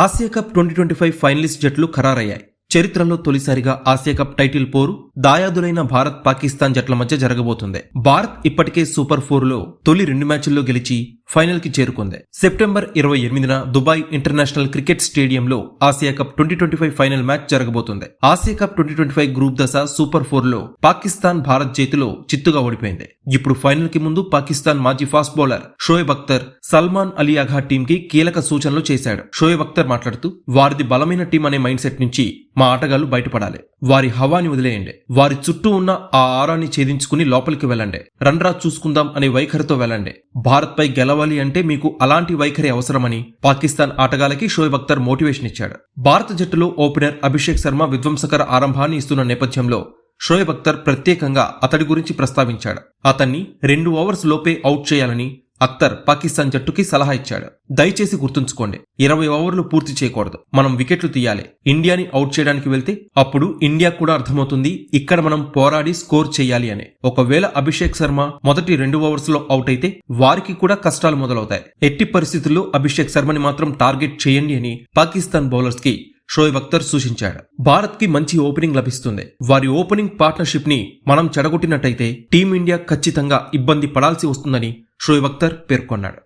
Asia cup twenty twenty five finalist జట్లు ఖరారయ్యాయి. చరిత్రలో తొలిసారిగా ఆసియా కప్ టైటిల్ పోరు దాయాదులైన భారత్ పాకిస్తాన్ జట్ల మధ్య జరగబోతుంది. భారత్ ఇప్పటికే సూపర్ ఫోర్లో తొలి రెండు మ్యాచ్ల్లో గెలిచి ఫైనల్కి చేరుకుంది. సెప్టెంబర్ ఇరవై ఎనిమిదిన దుబాయ్ ఇంటర్నేషనల్ క్రికెట్ స్టేడియంలో Asia cup twenty twenty five final match జరగబోతుంది. Asia cup twenty twenty five group దశ సూపర్ ఫోర్లో పాకిస్తాన్ భారత్ చేతిలో చిత్తుగా ఓడిపోయింది. ఇప్పుడు ఫైనల్కి ముందు పాకిస్తాన్ మాజీ fast bowler Shoaib Akhtar Salman Ali Agha team కి కీలక సూచనలు చేశాడు. షోయబ్ అఖ్తర్ మాట్లాడుతూ వారిది బలమైన టీం అనే మైండ్ సెట్ నుంచి మా ఆటగాళ్ళు బయటపడాలి. వారి హవాని వదిలేయండి. వారి చుట్టూ ఉన్న ఆ ఆరాన్ని ఛేదించుకుని లోపలికి వెళ్ళండి. రన్ రాజ్ చూసుకుందాం అనే వైఖరితో వెళ్ళండి. భారత్ పై గెలవాలి అంటే మీకు అలాంటి వైఖరి అవసరమని పాకిస్తాన్ ఆటగాళ్ళకి షోయబ్ అఖ్తర్ మోటివేషన్ ఇచ్చాడు. భారత జట్టులో ఓపెనర్ అభిషేక్ శర్మ విధ్వంసకర ఆరంభాన్ని ఇస్తున్న నేపథ్యంలో షోయబ్ అఖ్తర్ ప్రత్యేకంగా అతడి గురించి ప్రస్తావించాడు. అతన్ని రెండు ఓవర్స్ లోపే అవుట్ చేయాలని అఖ్తర్ పాకిస్తాన్ జట్టుకి సలహా ఇచ్చాడు. దయచేసి గుర్తుంచుకోండి ఇరవై ఓవర్లు పూర్తి చేయకూడదు. మనం వికెట్లు తీయాలి. ఇండియాని అవుట్ చేయడానికి వెళ్తే అప్పుడు ఇండియా కూడా అర్థమవుతుంది ఇక్కడ మనం పోరాడి స్కోర్ చేయాలి అని. ఒకవేళ అభిషేక్ శర్మ మొదటి రెండు ఓవర్స్లో అవుట్ అయితే వారికి కూడా కష్టాలు మొదలవుతాయి. ఎట్టి పరిస్థితుల్లో అభిషేక్ శర్మని మాత్రం టార్గెట్ చేయండి అని పాకిస్తాన్ బౌలర్స్కి షోయబ్ అఖ్తర్ సూచించాడు. భారత్కి మంచి ఓపెనింగ్ లభిస్తుంది. వారి ఓపెనింగ్ పార్ట్నర్షిప్ని మనం చెడగొట్టినట్టయితే టీమిండియా ఖచ్చితంగా ఇబ్బంది పడాల్సి వస్తుందని షోయబ్ అఖ్తర్ పేర్కొన్నాడు.